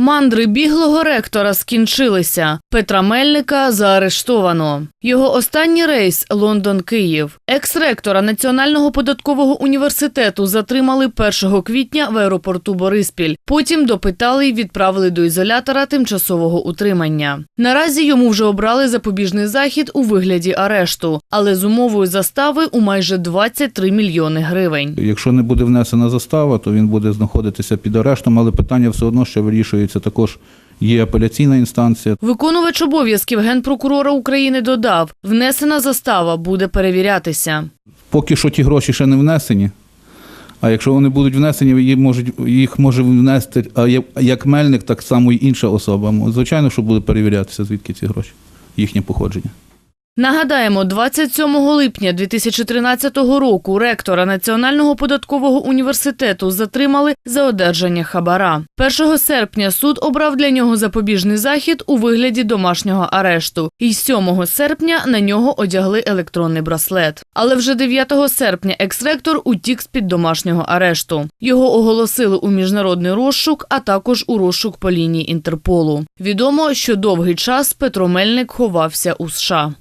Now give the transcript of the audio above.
Мандри біглого ректора скінчилися. Петра Мельника заарештовано. Його останній рейс Лондон-Київ. Екс-ректора Національного податкового університету затримали 1 квітня в аеропорту Бориспіль. Потім допитали і відправили до ізолятора тимчасового утримання. Наразі йому вже обрали запобіжний захід у вигляді арешту, але з умовою застави у майже 23 мільйони гривень. Якщо не буде внесена застава, то він буде знаходитися під арештом, але питання все одно ще вирішується також. Є апеляційна інстанція. Виконувач обов'язків генпрокурора України додав, внесена застава буде перевірятися. Поки що ті гроші ще не внесені. А якщо вони будуть внесені, їх можуть їх може внести як мельник, так само і інша особа. Звичайно, що буде перевірятися, звідки ці гроші, їхнє походження. Нагадаємо, 27 липня 2013 року ректора Національного податкового університету затримали за одержання хабара. 1 серпня суд обрав для нього запобіжний захід у вигляді домашнього арешту. І 7 серпня на нього одягли електронний браслет. Але вже 9 серпня екс-ректор утік з-під домашнього арешту. Його оголосили у міжнародний розшук, а також у розшук по лінії Інтерполу. Відомо, що довгий час Петро Мельник ховався у США.